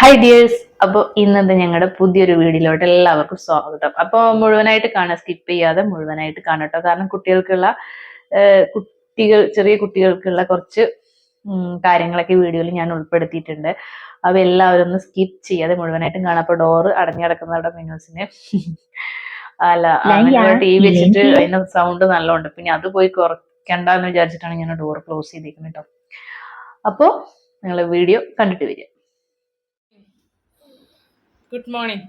Hi dears അപ്പോൾ ഇന്നത്തെ ഞങ്ങളുടെ പുതിയൊരു വീഡിയോയിലോട്ട് എല്ലാവർക്കും സ്വാഗതം. അപ്പോൾ മുഴുവനായിട്ട് കാണാൻ സ്കിപ്പ് ചെയ്യാതെ മുഴുവനായിട്ട് കാണട്ടോ കാരണം കുട്ടികൾക്കുള്ള കുട്ടികൾ ചെറിയ കുട്ടികൾക്കുള്ള കുറച്ച് കാര്യങ്ങളൊക്കെ വീഡിയോയിൽ ഞാൻ ഉൾപ്പെടുത്തിയിട്ടുണ്ട്. അവ എല്ലാവരും ഒന്ന് സ്കിപ്പ് ചെയ്യാതെ മുഴുവനായിട്ടും കാണാം. അപ്പോൾ ഡോറ് അടഞ്ഞു കിടക്കുന്നവിടെ മിനൂസിന് അല്ല ടി വി വെച്ചിട്ട് അതിന് സൗണ്ട് നല്ലോണ്ട്. പിന്നെ അത് പോയി കുറയ്ക്കണ്ടെന്ന് വിചാരിച്ചിട്ടാണ് ഞാൻ ഡോർ ക്ലോസ് ചെയ്തിരിക്കുന്നത് കേട്ടോ അപ്പോൾ നിങ്ങളെ വീഡിയോ കണ്ടിട്ട് വരിക. ഗുഡ് മോർണിംഗ്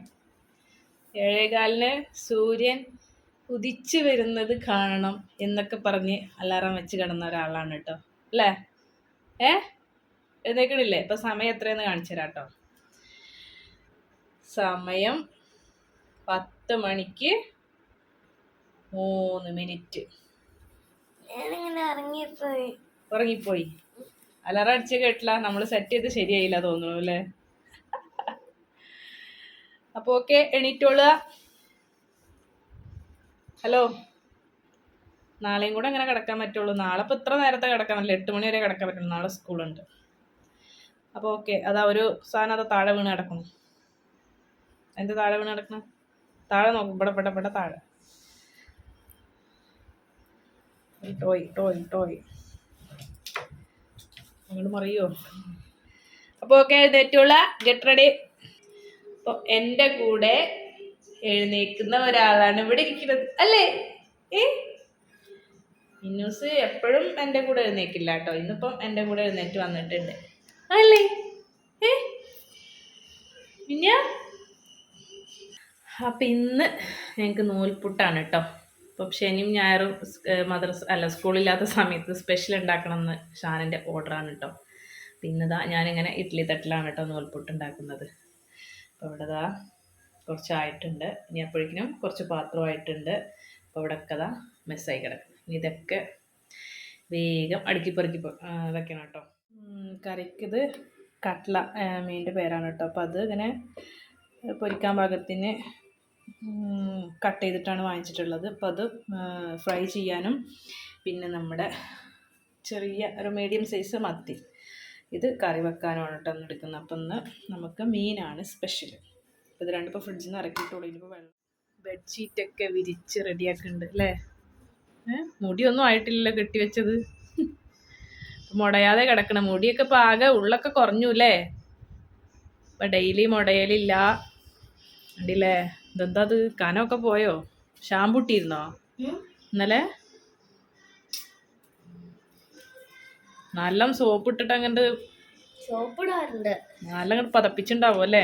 ഏഴേകാലിന് സൂര്യൻ ഉദിച്ചു വരുന്നത് കാണണം എന്നൊക്കെ പറഞ്ഞ് അലാറം വെച്ച് കിടന്ന ഒരാളാണ് കേട്ടോ. അല്ലേ? ഏ? എഴുന്നേക്കണില്ലേ? ഇപ്പൊ സമയം എത്രയെന്ന് കാണിച്ചു തരാം കേട്ടോ. സമയം പത്ത് മണിക്ക് മൂന്ന് മിനിറ്റ്. ഉറങ്ങിപ്പോയി. അലാറം അടിച്ച് കേട്ടില്ല. നമ്മൾ സെറ്റ് ചെയ്ത് ശരിയായില്ല തോന്നുന്നു അല്ലേ? അപ്പോൾ ഓക്കെ എണീറ്റോളുക. ഹലോ നാളെയും കൂടെ അങ്ങനെ കിടക്കാൻ പറ്റുള്ളൂ. നാളെ ഇപ്പോൾ ഇത്ര നേരത്തെ കിടക്കാൻ പറ്റില്ല. എട്ട് മണി വരെ കിടക്കാൻ പറ്റുള്ളൂ നാളെ സ്കൂളുണ്ട് അപ്പോൾ ഓക്കെ അതാ ഒരു സാധനം അത് താഴെ വീണ് കിടക്കണം എന്ത് താഴെ വീണ് കിടക്കണം താഴെ നോക്കും. ഇവിടെ ഇവിടെ ഇവിടെ താഴെ. Toy toy toy. അങ്ങോട്ട് മറിയോ? അപ്പോൾ ഓക്കെ എഴുന്നേറ്റുള്ള ഗെറ്റ് റെഡി അപ്പോൾ എന്റെ കൂടെ എഴുന്നേക്കുന്ന ഒരാളാണ് ഇവിടെ ഇരിക്കുന്നത്. അല്ലേ? ഏ? ഇന്നൂസ് എപ്പോഴും എന്റെ കൂടെ എഴുന്നേക്കില്ല കേട്ടോ. ഇന്നിപ്പം എന്റെ കൂടെ എഴുന്നേറ്റ് വന്നിട്ടുണ്ട്. അല്ലേ? ഏ? പിന്നെ അപ്പം ഇന്ന് ഞങ്ങൾക്ക് നൂൽപുട്ടാണ് കേട്ടോ. അപ്പം ശനിയും ഞായറും മദർ അല്ല സ്കൂളില്ലാത്ത സമയത്ത് സ്പെഷ്യൽ ഉണ്ടാക്കണം എന്ന് ഷാനിന്റെ ഓർഡറാണ് കേട്ടോ. പിന്നതാ ഞാനിങ്ങനെ ഇഡ്ഡലി തട്ടിലാണ് കേട്ടോ നൂൽപുട്ട് ഉണ്ടാക്കുന്നത്. അപ്പോൾ ഇവിടെ ദാ കുറച്ചായിട്ടുണ്ട്. ഇനി അപ്പോഴേക്കിനും കുറച്ച് പാത്രമായിട്ടുണ്ട്. അപ്പോൾ ഇവിടെ ഒക്കെ ദാ മെസ്സായി കിടക്കും ഇതൊക്കെ വേഗം അടുക്കി പെറുക്കി വെക്കണം കേട്ടോ കറിക്കിത് കട്ട്ല മീനിന്റെ പേരാണ് കേട്ടോ അപ്പോൾ അത് ഇങ്ങനെ പൊരിക്കാൻ പാകത്തിന് കട്ട് ചെയ്തിട്ടാണ് വാങ്ങിച്ചിട്ടുള്ളത്. അപ്പോൾ അത് ഫ്രൈ ചെയ്യാനും പിന്നെ നമ്മുടെ ചെറിയ ഒരു മീഡിയം സൈസ് മത്തി. ഇത് കറി വെക്കാനാണ് കേട്ടോ ഒന്ന് എടുക്കുന്നത്. അപ്പം ഇന്ന് നമുക്ക് മീനാണ് സ്പെഷ്യൽ അപ്പോൾ ഇത് രണ്ടിപ്പോൾ ഫ്രിഡ്ജിൽ നിന്ന് ഇറക്കിയിട്ടുള്ളൂ ഇനിയിപ്പോൾ വെള്ളം ബെഡ്ഷീറ്റൊക്കെ വിരിച്ച് റെഡിയാക്കുന്നുണ്ട് അല്ലേ? മുടിയൊന്നും ആയിട്ടില്ലല്ലോ കെട്ടിവെച്ചത് മുടയാതെ കിടക്കണം. മുടിയൊക്കെ ഇപ്പോൾ ആകെ ഉള്ളൊക്കെ കുറഞ്ഞു അല്ലേ? ഇപ്പം ഡെയിലി മുടയലില്ല. കണ്ടില്ലേ? ഇതെന്താ അത് കനമൊക്കെ പോയോ? ഷാമ്പു ഇട്ടിരുന്നോ? ഇന്നലെ? നല്ല സോപ്പ് ഇട്ടിട്ട് അങ്ങോട്ട് സോപ്പിടാറുണ്ട്. നല്ല അങ്ങോട്ട് പതപ്പിച്ചിണ്ടാവും അല്ലേ?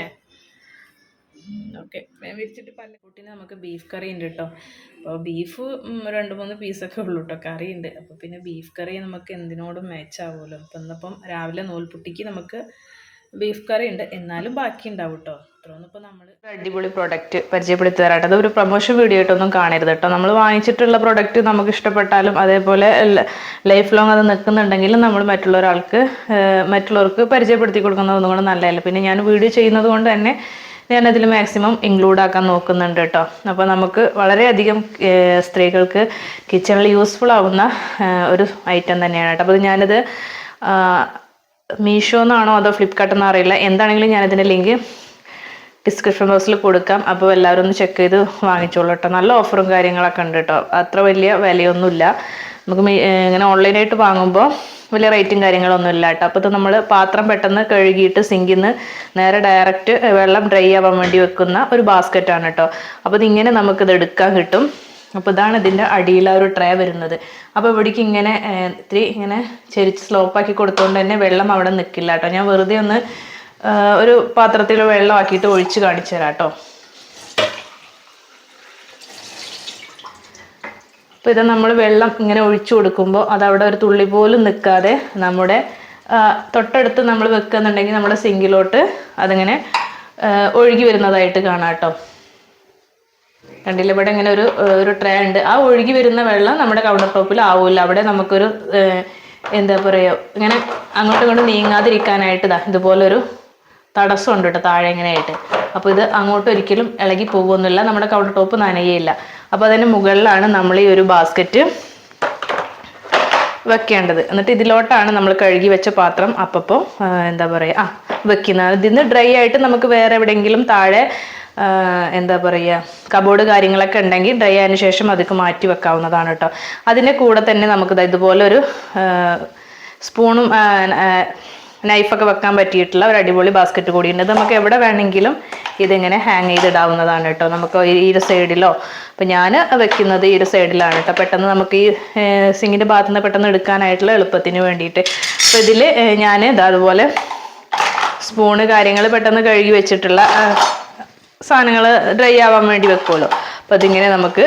ഓക്കെ ഞാൻ വിരിച്ചിട്ട് പല കുട്ടീന് നമുക്ക് ബീഫ് കറി ഉണ്ട് കേട്ടോ അപ്പോൾ ബീഫ് രണ്ട് മൂന്ന് പീസൊക്കെ ഉള്ളൂ കേട്ടോ കറി ഉണ്ട് അപ്പോൾ പിന്നെ ബീഫ് കറി നമുക്ക് എന്തിനോടും മാച്ച് ആവുമല്ലോ അപ്പം ഇന്നിപ്പം രാവിലെ നൂൽപുട്ടിക്ക് നമുക്ക് ബീഫ് കറി ഉണ്ട് എന്നാലും ബാക്കി ഉണ്ടാവും കേട്ടോ അത്രയൊന്നും ഇപ്പോൾ നമ്മൾ അടിപൊളി പ്രൊഡക്റ്റ് പരിചയപ്പെടുത്തി തരാട്ടെ അത് ഒരു പ്രൊമോഷൻ വീഡിയോ ആയിട്ടൊന്നും കാണരുത് കേട്ടോ. നമ്മൾ വാങ്ങിച്ചിട്ടുള്ള പ്രൊഡക്റ്റ് നമുക്ക് ഇഷ്ടപ്പെട്ടാലും അതേപോലെ ലൈഫ് ലോങ് അത് നിൽക്കുന്നുണ്ടെങ്കിൽ നമ്മൾ മറ്റുള്ള ഒരാൾക്ക് മറ്റുള്ളവർക്ക് പരിചയപ്പെടുത്തി കൊടുക്കുന്നത് ഒന്നും കൂടെ നല്ലതല്ല. പിന്നെ ഞാൻ വീഡിയോ ചെയ്യുന്നത് കൊണ്ട് തന്നെ ഞാനതിൽ മാക്സിമം ഇൻക്ലൂഡ് ആക്കാൻ നോക്കുന്നുണ്ട് കേട്ടോ. അപ്പോൾ നമുക്ക് വളരെയധികം സ്ത്രീകൾക്ക് കിച്ചണിൽ യൂസ്ഫുൾ ആവുന്ന ഒരു ഐറ്റം തന്നെയാണ് കേട്ടോ. അപ്പോൾ ഞാനിത് മീഷോ എന്നാണോ അതോ ഫ്ലിപ്കാർട്ട് എന്നോ അറിയില്ല. എന്താണെങ്കിലും ഞാനിതിന്റെ ലിങ്ക് ഡിസ്ക്രിപ്ഷൻ ബോക്സിൽ കൊടുക്കാം. അപ്പോൾ എല്ലാവരും ഒന്ന് ചെക്ക് ചെയ്ത് വാങ്ങിച്ചോളൂ കേട്ടോ നല്ല ഓഫറും കാര്യങ്ങളൊക്കെ ഉണ്ട് കേട്ടോ അത്ര വലിയ വിലയൊന്നുമില്ല. നമുക്ക് ഇങ്ങനെ ഓൺലൈനായിട്ട് വാങ്ങുമ്പോൾ വലിയ റേറ്റും കാര്യങ്ങളൊന്നും ഇല്ല കേട്ടോ അപ്പോൾ ഇത് നമ്മൾ പാത്രം പെട്ടെന്ന് കഴുകിയിട്ട് സിങ്കിൽ നിന്ന് നേരെ ഡയറക്റ്റ് വെള്ളം ഡ്രൈ ആവാൻ വേണ്ടി വെക്കുന്ന ഒരു ബാസ്ക്കറ്റാണ് കേട്ടോ അപ്പോൾ ഇതിങ്ങനെ നമുക്കിത് എടുക്കാൻ കിട്ടും. അപ്പോൾ ഇതാണ് ഇതിന്റെ അടിയിൽ ആ ഒരു ട്രേ വരുന്നത്. അപ്പോൾ ഇവിടേക്ക് ഇങ്ങനെ ഇത്തിരി ഇങ്ങനെ ചെരിച്ച് സ്ലോപ്പാക്കി കൊടുത്തുകൊണ്ട് തന്നെ വെള്ളം അവിടെ നിൽക്കില്ല കേട്ടോ ഞാൻ വെറുതെ ഒന്ന് ഒരു പാത്രത്തിൽ വെള്ളമാക്കിയിട്ട് ഒഴിച്ച് കാണിച്ചു തരാം കേട്ടോ. അപ്പോൾ ഇത് നമ്മൾ വെള്ളം ഇങ്ങനെ ഒഴിച്ചു കൊടുക്കുമ്പോൾ അത് അവിടെ ഒരു തുള്ളി പോലും നിൽക്കാതെ നമ്മുടെ തൊട്ടടുത്ത് നമ്മൾ വെക്കുന്നുണ്ടെങ്കിൽ നമ്മുടെ സിങ്കിലോട്ട് അതിങ്ങനെ ഒഴുകി വരുന്നതായിട്ട് കാണാം കേട്ടോ. കണ്ടില്ല? ഇവിടെ ഇങ്ങനെ ഒരു ഒരു ട്രേ ഉണ്ട്. ആ ഒഴുകി വരുന്ന വെള്ളം നമ്മുടെ കൗണ്ടർ ടോപ്പിൽ ആവില്ല അവിടെ നമുക്കൊരു എന്താ പറയുക ഇങ്ങനെ അങ്ങോട്ടും ഇങ്ങോട്ടും നീങ്ങാതിരിക്കാനായിട്ട് ഇതാ ഇതുപോലൊരു തടസ്സമുണ്ട് കേട്ടോ താഴെ ഇങ്ങനെയായിട്ട്. അപ്പോൾ ഇത് അങ്ങോട്ട് ഒരിക്കലും ഇളകി പോകുമൊന്നുമില്ല നമ്മുടെ കൗണ്ടർ ടോപ്പ് നനയുകയില്ല അപ്പോൾ അതിന് മുകളിലാണ് നമ്മൾ ഈ ഒരു ബാസ്ക്കറ്റ് വെക്കേണ്ടത്. എന്നിട്ട് ഇതിലോട്ടാണ് നമ്മൾ കഴുകി വെച്ച പാത്രം അപ്പപ്പോൾ എന്താ പറയുക ആ വെക്കുന്നത്. ഇതിന്ന് ഡ്രൈ ആയിട്ട് നമുക്ക് വേറെ എവിടെയെങ്കിലും താഴെ എന്താ പറയുക കബോർഡ് കാര്യങ്ങളൊക്കെ ഉണ്ടെങ്കിൽ ഡ്രൈ ആയതിനു ശേഷം അതൊക്കെ മാറ്റി വെക്കാവുന്നതാണ് കേട്ടോ. അതിന്റെ കൂടെ തന്നെ നമുക്ക് ദാ ഇതുപോലൊരു ആ, സ്പൂണും നൈഫൊക്കെ വെക്കാൻ പറ്റിയിട്ടുള്ള ഒരു അടിപൊളി ബാസ്ക്കറ്റ് കൂടിയുണ്ട് നമുക്ക് എവിടെ വേണമെങ്കിലും ഇതിങ്ങനെ ഹാങ് ചെയ്തിടാവുന്നതാണ് കേട്ടോ. നമുക്ക് ഈ ഒരു സൈഡിലോ അപ്പം ഞാൻ വെക്കുന്നത് ഈ ഒരു സൈഡിലാണ് കേട്ടോ. പെട്ടെന്ന് നമുക്ക് ഈ സിങ്ങിന്റെ ഭാഗത്തു നിന്ന് പെട്ടെന്ന് എടുക്കാനായിട്ടുള്ള എളുപ്പത്തിന് വേണ്ടിയിട്ട്. അപ്പോൾ ഇതിൽ ഞാൻ ഇതാ അതുപോലെ സ്പൂണ് കാര്യങ്ങൾ പെട്ടെന്ന് കഴുകി വെച്ചിട്ടുള്ള സാധനങ്ങൾ ഡ്രൈ ആവാൻ വേണ്ടി വെക്കുമല്ലോ അപ്പോൾ അതിങ്ങനെ നമുക്ക്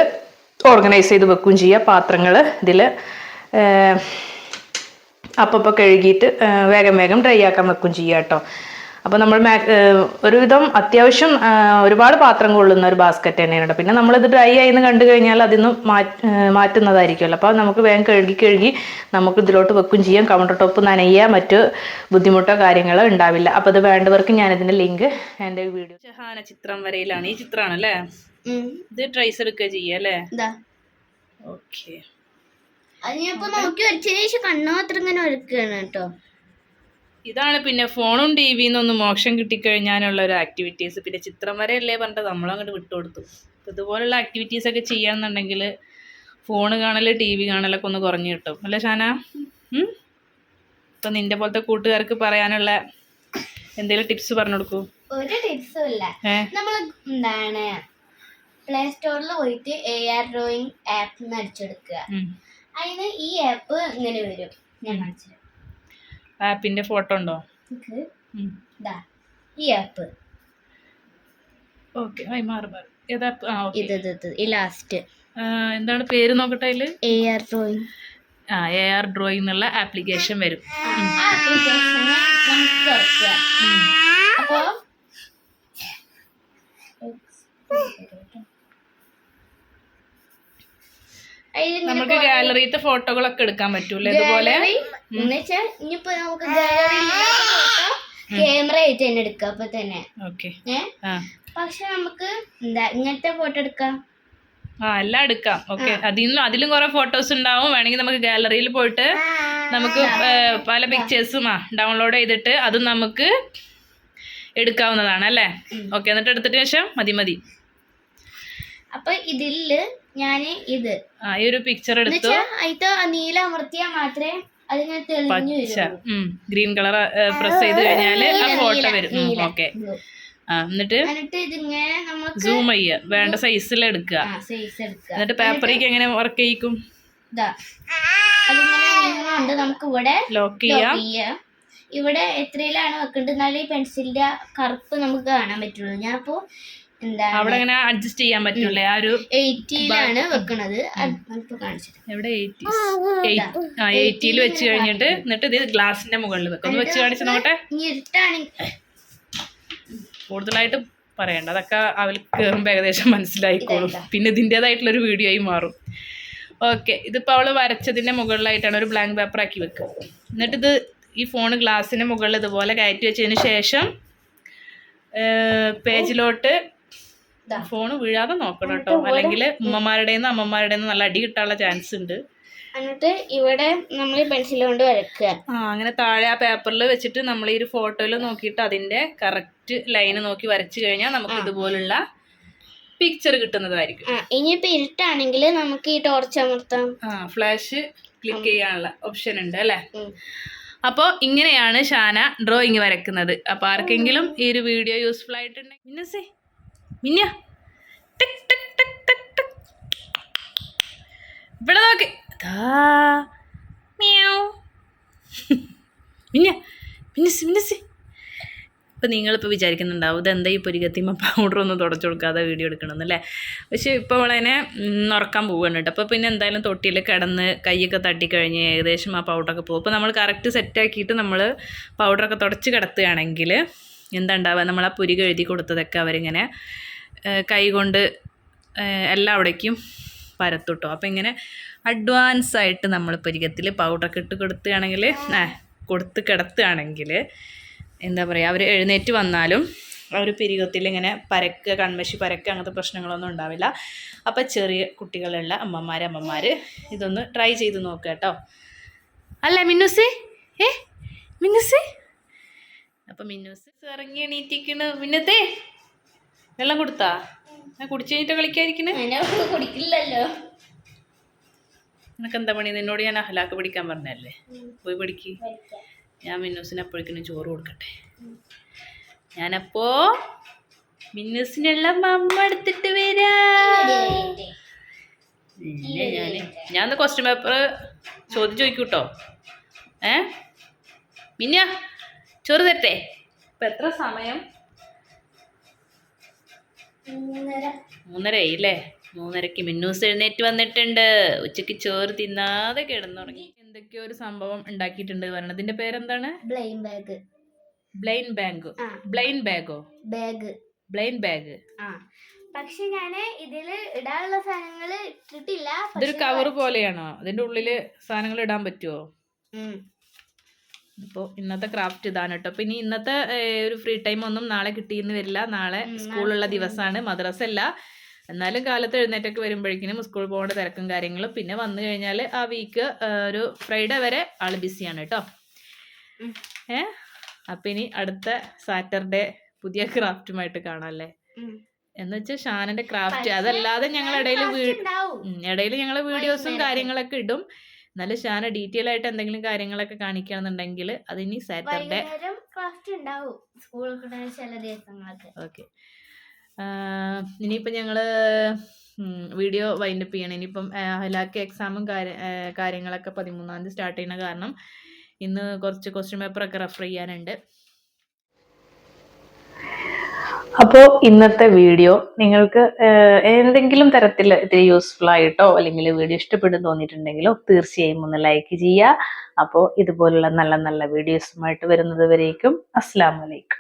ഓർഗനൈസ് ചെയ്ത് വെക്കുകയും ചെയ്യാം. പാത്രങ്ങൾ ഇതിൽ അപ്പോൾ കഴുകിയിട്ട് വേഗം വേഗം ഡ്രൈ ആക്കാൻ വെക്കും ചെയ്യുക കേട്ടോ അപ്പോൾ നമ്മൾ മാ ഒരുവിധം അത്യാവശ്യം ഒരുപാട് പാത്രം കൊള്ളുന്ന ഒരു ബാസ്ക്കറ്റ് തന്നെയാണ് കേട്ടോ പിന്നെ നമ്മളിത് ഡ്രൈ ആയിന്ന് കണ്ടു കഴിഞ്ഞാൽ അതിന്ന് മാറ്റ് മാറ്റുന്നതായിരിക്കുമല്ലോ അപ്പോൾ നമുക്ക് വേഗം കഴുകി കഴുകി നമുക്ക് ഇതിലോട്ട് വെക്കും ചെയ്യാം. കൗണ്ടർ ടോപ്പ് നനയുക മറ്റ് ബുദ്ധിമുട്ടോ കാര്യങ്ങളോ ഉണ്ടാവില്ല. അപ്പോൾ അത് വേണ്ടവർക്ക് ഞാനിതിന്റെ ലിങ്ക് എന്റെ വീഡിയോ ഷഹാന ചിത്രം വരയിലാണ്. ഈ ചിത്രമാണല്ലേ ഇത് ട്രൈസ് എടുക്കുക ചെയ്യുക അല്ലേ ഇതാ. ഓക്കെ അത് ഞാൻ ഇപ്പൊ നോക്കി വരച്ചതിന് ശേഷം കണ്ണു മാത്രം ഇങ്ങനെ ഒരുക്കുകയാണ് കേട്ടോ. ഇതാണ് പിന്നെ ഫോണും ടി വിയിൽ നിന്നൊന്ന് മോക്ഷം കിട്ടിക്കഴിഞ്ഞാലുള്ള ഒരു ആക്ടിവിറ്റീസ് പിന്നെ ചിത്രം വരെയല്ലേ പറഞ്ഞിട്ട് നമ്മളങ്ങോട്ട് വിട്ടുകൊടുത്തു. ഇതുപോലുള്ള ആക്ടിവിറ്റീസ് ഒക്കെ ചെയ്യാന്നുണ്ടെങ്കിൽ ഫോൺ കാണൽ ടി വി കാണലൊക്കെ ഒന്ന് കുറഞ്ഞു കിട്ടും. അല്ലേ ഷാന? ഇപ്പൊ നിന്റെ പോലത്തെ കൂട്ടുകാർക്ക് പറയാനുള്ള എന്തെങ്കിലും ടിപ്സ് പറഞ്ഞു കൊടുക്കൂ. ഒരു ടിപ്സും ഇല്ല. നമ്മൾ എന്താണ് പ്ലേ സ്റ്റോറിൽ പോയിട്ട് എ ആർ ഡ്രോയിങ് ആപ്പ് അടിച്ചെടുക്കുക. അതിന് ഈ ആപ്പ് ഇങ്ങനെ വരും ഞാൻ കാണിച്ചു ആപ്പിന്റെ ഫോട്ടോ ഉണ്ടോ. ഈ ആപ്പ് ഓക്കെ മാറി മാറി ഏതാ ഇത് ഇത് ഈ ലാസ്റ്റ് എന്താണ് പേര് നോക്കട്ടെ അതിൽ എ ആർ ഡ്രോയിങ് ആ എ ആർ ഡ്രോയിങ് എന്നുള്ള ആപ്ലിക്കേഷൻ വരും ആ നമുക്ക് ഗാലറിയിലത്തെ ഫോട്ടോകളൊക്കെ എടുക്കാൻ പറ്റൂലേ ഇതുപോലെ? ഇനിയിപ്പോ നമുക്ക് ക്യാമറ ആയിട്ട് തന്നെ എടുക്കാം അപ്പൊ തന്നെ. പക്ഷെ നമുക്ക് എന്താ ഇങ്ങനത്തെ ഫോട്ടോ എടുക്കാം? ആ എല്ലാം എടുക്കാം. ഓക്കെ. അതിലും അതിലും കുറെ ഫോട്ടോസ് ഉണ്ടാവും. വേണമെങ്കിൽ നമുക്ക് ഗാലറിയിൽ പോയിട്ട് നമുക്ക് പല പിക്ചേഴ്സും ആ ഡൗൺലോഡ് ചെയ്തിട്ട് അതും നമുക്ക് എടുക്കാവുന്നതാണ് അല്ലേ? ഓക്കെ എന്നിട്ട് എടുത്തിട്ട് ശേഷം മതി മതി. അപ്പൊ ഇതിൽ ഞാൻ ഇത്. ആ ഈ ഒരു പിക്ചർ എടുത്തു. അതിന്റെ നീല അമർത്തിയാ മാത്രമേ അതിങ്ങനെ തെളിഞ്ഞു വരൂ ഗ്രീൻ കളർ പ്രസ് ചെയ്ത് കഴിഞ്ഞാൽ ആ ഫോട്ടോ വരും. ഓക്കെ ആ എന്നിട്ട്? എന്നിട്ട് ഇതിങ്ങനെ നമുക്ക് സൂം ചെയ്യുക വേണ്ട സൈസിൽ എടുക്കുക സൈസ് എടുക്കുക എന്നിട്ട് പേപ്പറിലേക്ക് എങ്ങനെ വർക്ക് ചെയ്യിക്കും? ഇതാ. അതിങ്ങനെ നീങ്ങുന്നുണ്ട് നമുക്ക് ഇവിടെ ലോക്ക് ചെയ്യാം. lock ചെയ്യാം. ഇവിടെ എത്രയിലാണ് വെക്കേണ്ടത്? എന്നാലേ ഈ പെൻസിലിന്റെ കറുപ്പ് നമുക്ക് കാണാൻ പറ്റുള്ളൂ. ഞാനിപ്പോ അവിടെ അങ്ങനെ അഡ്ജസ്റ്റ് ചെയ്യാൻ പറ്റൂലേ ആ ഒരു എയ്റ്റിയിലാണ് വെക്കണത്. എവിടെ? എയ്റ്റിയിൽ വെച്ച് കഴിഞ്ഞിട്ട് എന്നിട്ട് ഇത് ഗ്ലാസിന്റെ മുകളിൽ വെക്കും. ഒന്ന് വെച്ച് കാണിച്ചു നോട്ടെ കൂടുതലായിട്ട് പറയണ്ട. അതൊക്കെ കയറുമ്പോൾ ഏകദേശം മനസ്സിലായിക്കോളും. പിന്നെ ഇതിന്റെതായിട്ടുള്ളൊരു വീഡിയോ ആയി മാറും. ഓക്കെ ഇതിപ്പോൾ അവൾ വരച്ചതിന്റെ മുകളിലായിട്ടാണ് ഒരു ബ്ലാങ്ക് പേപ്പർ ആക്കി വെക്കുക. എന്നിട്ട് ഇത് ഈ ഫോൺ ഗ്ലാസിന്റെ മുകളിൽ ഇതുപോലെ കയറ്റി വെച്ചതിന് ശേഷം പേജിലോട്ട്. ഫോൺ വീഴാതെ നോക്കണം കേട്ടോ. അല്ലെങ്കിൽ ഉമ്മമാരുടെ അമ്മമാരുടെ നല്ല അടി കിട്ടാനുള്ള ചാൻസ് ഉണ്ട്. എന്നിട്ട് ഇവിടെ നമ്മൾ പെൻസിൽ കൊണ്ട് വരക്കുക ആ അങ്ങനെ താഴെ ആ പേപ്പറിൽ വെച്ചിട്ട് നമ്മൾ ഈ ഒരു ഫോട്ടോയിൽ നോക്കിയിട്ട് അതിന്റെ കറക്റ്റ് ലൈന് നോക്കി വരച്ചു കഴിഞ്ഞാൽ നമുക്ക് ഇതുപോലുള്ള പിക്ചർ കിട്ടുന്നതായിരിക്കും. ഇനിയിപ്പോ ഇരുട്ടാണെങ്കിൽ നമുക്ക് ഈ ടോർച്ച് അമർത്താം. ആ ഫ്ലാഷ് ക്ലിക്ക് ചെയ്യാനുള്ള ഓപ്ഷൻ ഉണ്ട് അല്ലേ. അപ്പോൾ ഇങ്ങനെയാണ് ഷാന ഡ്രോയിങ് വരക്കുന്നത് അപ്പോൾ ആർക്കെങ്കിലും ഈ ഒരു വീഡിയോ യൂസ്ഫുൾ ആയിട്ടുണ്ടെങ്കിൽ മിന്ന. ഇവിടെ നോക്ക്. മ്യാവ്. മിന്ന മിന്നസ് ഇപ്പം നിങ്ങളിപ്പോൾ വിചാരിക്കുന്നുണ്ടാവും ഇതെന്താ ഈ പൊരികത്തിമ്മ പൗഡർ ഒന്ന് തുടച്ചു കൊടുക്കാതെ വീഡിയോ എടുക്കണമെന്നല്ലേ പക്ഷേ ഇപ്പോൾ അവളതിനെ ഉറക്കാൻ പോവുകയാണ് കേട്ടോ. അപ്പോൾ പിന്നെ എന്തായാലും തൊട്ടിയിൽ കിടന്ന് കൈയൊക്കെ തട്ടിക്കഴിഞ്ഞ് ഏകദേശം ആ പൗഡറൊക്കെ പോകും. അപ്പോൾ നമ്മൾ കറക്റ്റ് സെറ്റാക്കിയിട്ട് നമ്മൾ പൗഡറൊക്കെ തുടച്ച് കിടത്തുകയാണെങ്കിൽ എന്താ ഉണ്ടാവുക? നമ്മൾ ആ പുരി കഴുതി കൊടുത്തതൊക്കെ അവരിങ്ങനെ ഏഹ്, എല്ലാം അവിടേക്കും പരത്തുട്ടോ. അപ്പോൾ ഇങ്ങനെ അഡ്വാൻസ് ആയിട്ട് നമ്മൾ പുരികത്തിൽ പൗഡറൊക്കെ ഇട്ട് കൊടുത്തുകയാണെങ്കിൽ കൊടുത്ത് കിടത്തുകയാണെങ്കിൽ എന്താ പറയുക അവർ എഴുന്നേറ്റ് വന്നാലും ആ ഒരു പിരികത്തിൽ ഇങ്ങനെ പരക്ക് കൺമശി പരക്ക് അങ്ങനത്തെ പ്രശ്നങ്ങളൊന്നും ഉണ്ടാവില്ല. അപ്പോൾ ചെറിയ കുട്ടികളുള്ള അമ്മമാർ അമ്മമാർ ഇതൊന്ന് ട്രൈ ചെയ്ത് നോക്കുക കേട്ടോ. അല്ലേ മിന്നൂസ്? ഏ? മിന്നൂസ്? അപ്പം മിന്നൂസ് ഇറങ്ങി എണീറ്റിക്കണ് മിന്നത്തെ? വെള്ളം കൊടുത്താ? ഞാൻ കുടിച്ചു കഴിഞ്ഞിട്ട് കളിക്കാതിരിക്കണേ കുടിക്കില്ലല്ലോ. നിനക്ക് എന്താ പണി? നിന്നോട് ഞാൻ അഹലാക്ക് പിടിക്കാൻ പറഞ്ഞല്ലേ പോയി പിടിക്ക്. ഞാൻ മിന്നൂസിന് അപ്പോഴേക്കിനും ചോറ് കൊടുക്കട്ടെ. ഞാനപ്പോ മിന്നൂസിനുള്ള മമ്മ എടുത്തിട്ട് വരാ. പിന്നെ ഞാൻ ഞാൻ ഒന്ന് ക്വസ്റ്റ്യൻ പേപ്പർ ചോദിച്ചു ചോദിക്കൂട്ടോ? ഏ? മിന്ന ചോറ് തരട്ടെ? ഇപ്പൊ എത്ര സമയം? മൂന്നര. ഇല്ലേ മൂന്നരക്ക് മിന്നൂസ് എഴുന്നേറ്റ് വന്നിട്ടുണ്ട്. ഉച്ചയ്ക്ക് ചോറ് തിന്നാതെ കിടന്നുറങ്ങി. എന്തൊക്കെയോ ഒരു സംഭവം ഉണ്ടാക്കിയിട്ടുണ്ട്. പറയണത് ഇതിന്റെ പേരെന്താണ്? Blind bag. Blind bag. Blind ബാഗോ? Bag. Blind bag. പക്ഷെ ഞാൻ ഇതിൽ ഇടാനുള്ള സാധനങ്ങൾ ഇട്ടിട്ടില്ല. ഇതൊരു കവർ പോലെയാണോ? അതിന്റെ ഉള്ളിൽ സാധനങ്ങൾ ഇടാൻ പറ്റുമോ ഉം. ഇപ്പോൾ ഇന്നത്തെ ക്രാഫ്റ്റ് ഇതാണ് കേട്ടോ. അപ്പോൾ ഇനി ഇന്നത്തെ ഒരു ഫ്രീ ടൈം ഒന്നും നാളെ കിട്ടിയെന്ന് വരില്ല. നാളെ സ്കൂളുള്ള ദിവസമാണ് മദ്രസ അല്ല എന്നാലും കാലത്ത് എഴുന്നേറ്റൊക്കെ വരുമ്പോഴേക്കിനും സ്കൂളിൽ പോകേണ്ട തിരക്കും കാര്യങ്ങളും. പിന്നെ വന്നു കഴിഞ്ഞാൽ ആ വീക്ക് ഒരു ഫ്രൈഡേ വരെ ആൾ ബിസിയാണ് കേട്ടോ. ഏ അപ്പം ഇനി അടുത്ത സാറ്റർഡേ പുതിയ ക്രാഫ്റ്റുമായിട്ട് കാണാമല്ലേ. എന്ന് വെച്ചാൽ ഷാനന്റെ ക്രാഫ്റ്റ്. അതല്ലാതെ ഞങ്ങൾ ഇടയിൽ. ഇടയിൽ ഞങ്ങൾ വീഡിയോസും കാര്യങ്ങളൊക്കെ ഇടും. എന്നാലും ഷാന ഡീറ്റെയിൽ ആയിട്ട് എന്തെങ്കിലും കാര്യങ്ങളൊക്കെ കാണിക്കുകയാണെന്നുണ്ടെങ്കിൽ അതിനി സാറ്റർഡേ ഓക്കെ ഇനിയിപ്പം ഞങ്ങൾ വീഡിയോ വൈൻഡപ്പ് ചെയ്യണം. ഇനിയിപ്പം ഹലാക്ക് എക്സാമും കാര്യങ്ങളൊക്കെ പതിമൂന്നാം തീയതി സ്റ്റാർട്ട് ചെയ്യുന്ന കാരണം ഇന്ന് കുറച്ച് ക്വസ്റ്റ്യൻ പേപ്പറൊക്കെ റെഫർ ചെയ്യാനുണ്ട്. അപ്പോൾ ഇന്നത്തെ വീഡിയോ നിങ്ങൾക്ക് ഏതെങ്കിലും തരത്തിൽ ഇത്തിരി യൂസ്ഫുൾ ആയിട്ടോ അല്ലെങ്കിൽ വീഡിയോ ഇഷ്ടപ്പെട്ടു തോന്നിയിട്ടുണ്ടെങ്കിലോ തീർച്ചയായും ഒന്ന് ലൈക്ക് ചെയ്യുക. അപ്പോൾ ഇതുപോലുള്ള നല്ല നല്ല വീഡിയോസുമായിട്ട് വരുന്നത് വരേക്കും. അസ്സാം വലൈക്കും